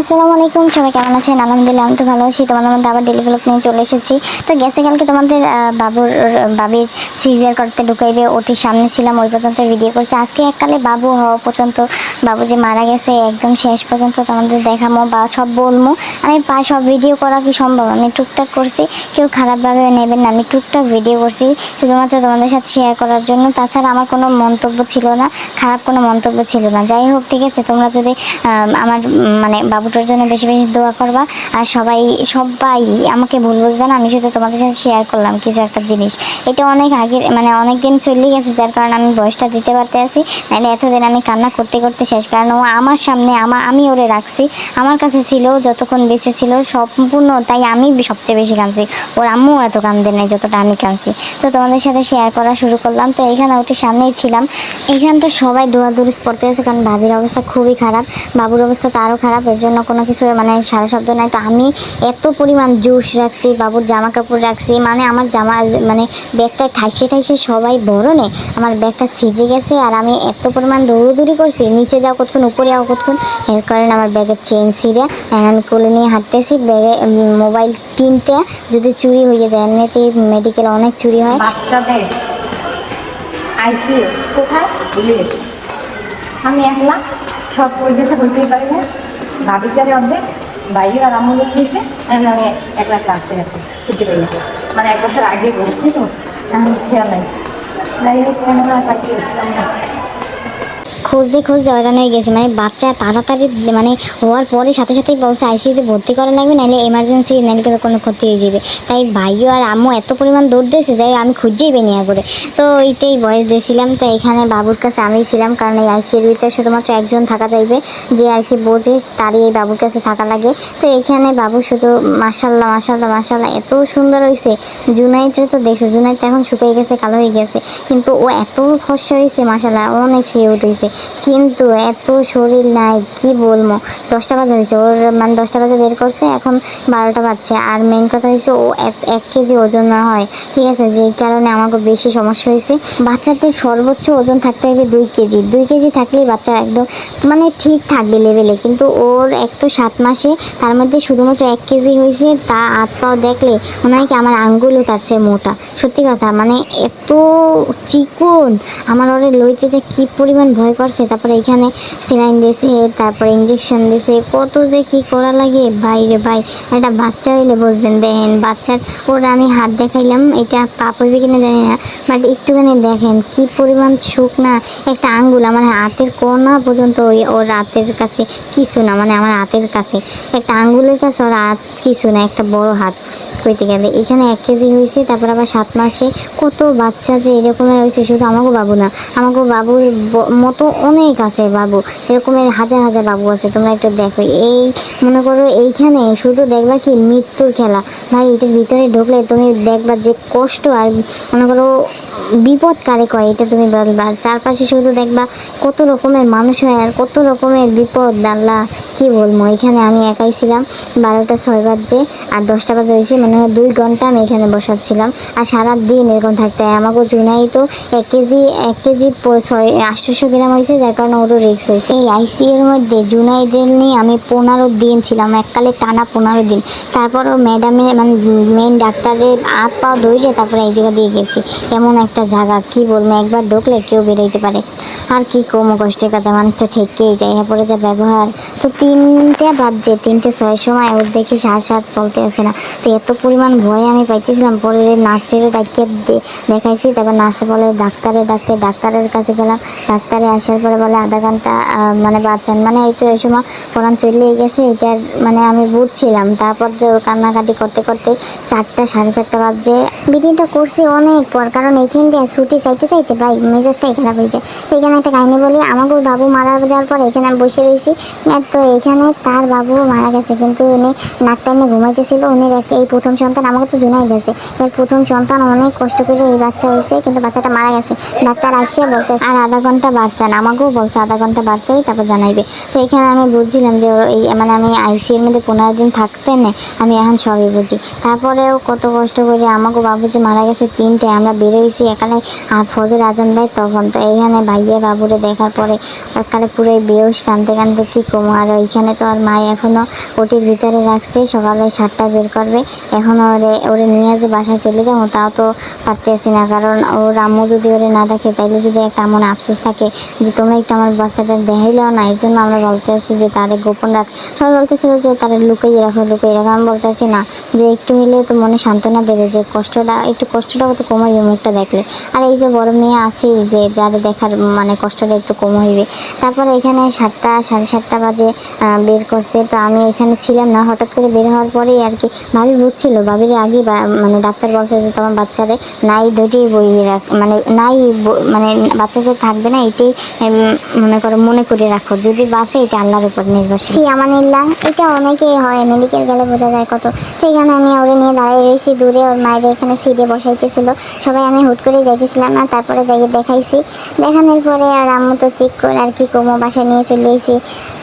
আসসালামু আলাইকুম, সবাই কেমন আছেন? আলহামদুলিল্লাহ, আমি তো ভালো আছি। তোমাদের মধ্যে আবার ডেলি ব্লগ নিয়ে চলে এসেছি। তো গেছে কালকে তোমাদের বাবুর, বাবির সিজার করতে ঢুকাইবে, ওটির সামনে ছিলাম, ওই পর্যন্ত ভিডিও করছে। আজকে এককালে বাবু হওয়া পর্যন্ত বাবু যে মারা গেছে, একদম শেষ পর্যন্ত তোমাদের দেখামো বা সব বলব আমি পা সব ভিডিও করা কি সম্ভব? আমি টুকটাক করছি, কেউ খারাপভাবে নেবেন না, আমি টুকটাক ভিডিও করছি, শুধুমাত্র তোমাদের সাথে শেয়ার করার জন্য। তাছাড়া আমার কোনো মন্তব্য ছিল না, খারাপ কোনো মন্তব্য ছিল না। যাই হোক, ঠিক আছে, তোমরা যদি আমার মানে বাবুটার জন্য বেশি বেশি দোয়া করবা, আর সবাই সবাই আমাকে ভুল বুঝবে না, আমি শুধু তোমাদের সাথে শেয়ার করলাম কিছু একটা জিনিস। এটা অনেক আগে মানে অনেক দিন চলে গেছে, যার কারণে আমি বয়সটা দিতে পারতে আছি নাহলে এতদিন আমি কান্না করতে করতে শেষ, কারণ ও আমার সামনে আমার আমি ওরে রাখছি। আমার কাছে ছিল, যতক্ষণ বেঁচে ছিল, সম্পূর্ণ তাই আমি সবচেয়ে বেশি কাঁদছি। ওর আম্মু এত কান্দে নাই, যতটা আমি কাঁদছি। তো তোমাদের সাথে শেয়ার করা শুরু করলাম। তো এখানে ওটি সামনেই ছিলাম। এখানে তো সবাই দোয়া দুরুস পড়তে আছে, কারণ ভাবির অবস্থা খুবই খারাপ। বাবুর অবস্থা তো আরও খারাপ, এর জন্য কোনো কিছু মানে সারা শব্দ নাই। তো আমি এত পরিমাণ জুস রাখছি, বাবুর জামা কাপড় রাখছি। মানে আমার জামা মানে ব্যাগটা ঠাইসে ঠাইসে সবাই বড় নে আমার ব্যাগটা সিজে গেছে, আর আমি এত পরিমাণ দৌড়দৌড়ি করছি, নিচে যাও কতক্ষণ, উপরে যাও কতক্ষণ? এর কারণে আমার ব্যাগের চেন সিরে আমি কোলে নিয়ে হাঁটতেছি। ব্যাগে মোবাইল তিনটে, যদি চুরি হয়ে যায়, এমনিতেই মেডিকেলে অনেক চুরি হয়। বাচ্চাদের আইসিইউ কোথায়? ভুলে গেছি। আমি একলা, সব কই গেছে বলতেই পারি না। ভাবিকারে অর্ধেক বাইরে আর আমল গেছে আমি একলা আসতে গেছি খুঁজে পাই না। মানে এক বছর আগে ঘুরছি তো, এখন খেয়াল নাই। যাই হোক, কেন পাঠিয়ে গেছিলাম না খুঁজতে খুঁজতে হয়রান হয়ে গেছে। মানে বাচ্চা তাড়াতাড়ি মানে হওয়ার পরে সাথে সাথেই বলছে, আইসিইউতে ভর্তি করা লাগবে, নাহলে এমার্জেন্সি নাহলে কিন্তু কোনো ক্ষতি হয়ে যাবে। তাই ভাইও আর আম্মু এত পরিমাণ দৌড় দিয়েছে যাই আমি খুঁজেই বেনিয়া করে তো এইটাই বয়স দিয়েছিলাম, তো এখানে বাবুর কাছে আমি ছিলাম, কারণ এই আইসিইউর ভিতরে শুধুমাত্র একজন থাকা যাইবে, যে আর কি বোঝে তারই এই বাবুর কাছে থাকা লাগে। তো এখানে বাবু শুধু মাসাল্লাহ মাসাল্লাহ মাসাল্লাহ এত সুন্দর হয়েছে জুনাইটে তো দেখছ জুনাইট এখন শুকিয়ে গেছে, কালো হয়ে গেছে। কিন্তু ও এত ফর্সা হয়েছে মাসাল্লাহ অনেক কিউট হয়েছে কিন্তু এত শরীর নাই, কি বলব? দশটা বাজে হয়েছে, ওর মানে দশটা বাজে বের করছে, এখন বারোটা বাজছে। আর মেন কথা হয়েছে, ও এক- কেজি ওজন না হয়। ঠিক আছে, যে কারণে আমাকে বেশি সমস্যা হয়েছে। বাচ্চাদের সর্বোচ্চ ওজন থাকতে হবে দুই কেজি। দুই কেজি থাকলেই বাচ্চা একদম মানে ঠিক থাকবে লেভেলে কিন্তু ওর এক তো সাত মাসে, তার মধ্যে শুধুমাত্র এক কেজি হয়েছে, তা হাত পাও দেখলে মনে হয় কি আমার আঙ্গুলও তার সে মোটা। সত্যি কথা মানে এত চিকন। আমার ওরে লইতে যে কি পরিমাণ ভয় করছে। তারপরে এখানে সেলাইন দিয়েছে তারপরে ইঞ্জেকশন দিয়েছে কত যে কি করা লাগে। ভাই রে ভাই, একটা বাচ্চা হইলে বুঝবেন। দেখেন বাচ্চার ওর আমি হাত দেখাইলাম। এটা পাপ হইবে কিনা জানি না। বাট একটুখানি দেখেন কি পরিমাণ সুখ না। একটা আঙ্গুল আমার হাতের কোনা পর্যন্ত ওই ওর হাতের কাছে কিছু না মানে আমার হাতের কাছে। একটা আঙ্গুলের কাছে ওর হাত কিছু না, একটা বড় হাত। কইতে গেলে এখানে এক কেজি হয়েছে তারপর আবার সাত মাসে কত বাচ্চা যে এরকমের হয়েছে, শুধু আমাকেও বাবু না আমাকেও বাবুর মতো অনেক আছে বাবু। এরকমের হাজার হাজার বাবু আছে, তোমরা একটু দেখো। এই, মনে করো এইখানে শুধু দেখবা কি মৃত্যুর খেলা। ভাই, এটার ভিতরে ঢুকলে তুমি দেখবা যে কষ্ট আর মনে করো বিপদ কারে কয়, এটা তুমি বলবা। আর চারপাশে শুধু দেখবা কত রকমের মানুষ হয় আর কত রকমের বিপদ। আল্লাহ, কি বলব? এখানে আমি একাই ছিলাম, বারোটা ছয় বাজে আর দশটা বাজে হয়েছে মানে দুই ঘণ্টা আমি এখানে বসাচ্ছিলাম। আর সারা দিন এরকম থাকতে হয়। আমাকে জুনাই তো এক কেজি এক কেজি ছয় আটশোশো গ্রাম হয়েছে, যার কারণে ওরও রিক্স হয়েছে। এই আইসিএর মধ্যে জুনাইদের নিয়ে আমি পনেরো দিন ছিলাম, এককালে টানা পনেরো দিন। তারপরও ম্যাডামের মানে মেন ডাক্তারের হাত পা ধরে তারপরে এই জায়গা দিয়ে গেছি। এমন একটা জায়গা, কি বলব, একবার ঢুকলে কেউ বেরোইতে পারে। আর কি কম কষ্টের কথা, মানুষ তো ঠেকেই যায় এরপরে যা ব্যবহার। তো তিনটে বাজছে, তিনটে ছয় সময় ওর দেখি শ্বাস আর চলতে আসে না। তো এত পরিমাণ ভয় আমি পাইতেছিলাম, পরে নার্সের ডাকিয়ে দেখাইছি, তারপর নার্সে বলে, ডাক্তারে ডাকতে, ডাক্তারের কাছে গেলাম। ডাক্তারে আসার পরে বলে, আধা ঘণ্টা মানে বাঁচান। মানে এই তো এই সময় কোরআন চলেই গেছে, এটার মানে আমি বুঝছিলাম। তারপর যে কান্নাকাটি করতে করতে চারটা, সাড়ে চারটা বাজে মিটিংটা করছি অনেক পর, কারণ এইখান দিয়ে ছুটি চাইতে চাইতে ভাই মেজাজটাই খারাপ হয়ে যায়। তো এখানে একটা কাহিনী বলি আমাকে বাবু মারা যাওয়ার পর এখানে আমি বসে রয়েছি। তো এখানে তার বাবু মারা গেছে, কিন্তু উনি নাক টাইমে ঘুমাইতেছিল। উনি এই প্রথম সন্তান আমাকে তো জুনাই গেছে এর প্রথম সন্তান অনেক কষ্ট করে এই বাচ্চা হয়েছে। কিন্তু বাচ্চাটা মারা গেছে। ডাক্তার আসিয়া বলতেছে, আর আধা ঘণ্টা বাড়ছে না। আমাকেও বলছে, আধা ঘণ্টা বাড়ছেই তারপর জানাইবে। তো এখানে আমি বুঝছিলাম যে এই মানে আমি আইসিএর মধ্যে পনেরো দিন থাকতে না আমি এখন সবই বুঝি। তারপরেও কত কষ্ট করে আমাকে বাবু যে মারা গেছে তিনটে, আমরা বেরোইছি আর ফজর আজান দেয় তখন। তো এইখানে ভাইয়া বাবুরে দেখার পরে একালে পুরো বেউস কানতে কানতে কী কমো আর ওইখানে তো আর মাই এখনও ওটির ভিতরে রাখছে, সকালে সাতটা বের করবে। এখনও ওরে ওরে নিয়ে যে বাসায় চলে যাব, তাও তো পারতেছি না, কারণ ওর আম্মু যদি ওরে না দেখে, তাইলে যদি একটা মনে আফসোস থাকে যে তোমরা একটু আমার বাচ্চাটা দেখাইলেও না এর জন্য আমরা বলতে বলতেছি যে তারে গোপন রাখ। সবাই বলতেছিল যে তারা লুকাইয়ে রাখো লুকাইয়ে রাখো। আমি বলতেছি না, যে একটু হলেও তো মনে সান্ত্বনা দেবে যে কষ্টটা, একটু কষ্টটাও তো কমাইবে মুখটা দেখলে। আর এই যে বড় মেয়ে আছেই যে যার দেখার মানে কষ্টটা একটু কম হইবে। তারপরে এখানে সাতটা, সাড়ে সাতটা বাজে বের করছে। তো আমি এখানে ছিলাম না, হঠাৎ করে বের হওয়ার পরেই আর কি, ভাবি বুঝছিল, ভাবির আগে মানে ডাক্তার বলছে যে তোমার বাচ্চারে নাই দুটি বই মানে নাই মানে বাচ্চা যে থাকবে না, এটাই মনে করো, মনে করে রাখো। যদি বাসে এটা আল্লাহর উপর নির্ভরশীল। ফি আমানিল্লাহ, এটা অনেকেই হয় মেডিকেল গেলে বোঝা যায় কত। তো এখানে আমি ওরে নিয়ে দাঁড়াই রয়েছি দূরে ওর মায়ের এখানে সিটে বসাইতেছিল। সবাই আমি হুট করে যাইতেছিলাম না, তারপরে যাইয়ে দেখাইছি। দেখানোর পরে আর আম্মু তো চেক করে আর কি কমো বাসায় নিয়ে চলে এসেছি।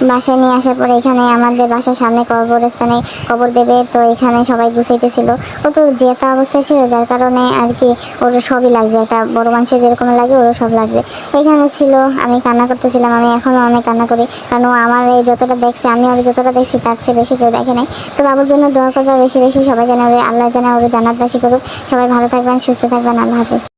বাসায় নিয়ে আসার পরে এখানে আমাদের বাসার সামনে কবরস্থানে কবর দেবে, তো এখানে সবাই গুছাইতেছিল। ও তো জেতা অবস্থায় ছিল, যার কারণে আর কি ওর সবই লাগছে একটা বড় মানুষের যেরকম লাগে, ওরও সব লাগছে। এখানে ছিল, আমি কান্না করতেছিলাম, আমি এখনও অনেক কান্না করি, কারণ আমার এই যতটা দেখছে, আমি ওর যতটা দেখছি, তার চেয়ে বেশি কেউ দেখে নাই। তো বাবুর জন্য দোয়া করবে, বেশি বেশি সবাই ওরে আল্লাহ যেন জানার জানাতবাসী করুক। সবাই ভালো থাকবেন, সুস্থ থাকবেন, আল্লাহ হাফিজ।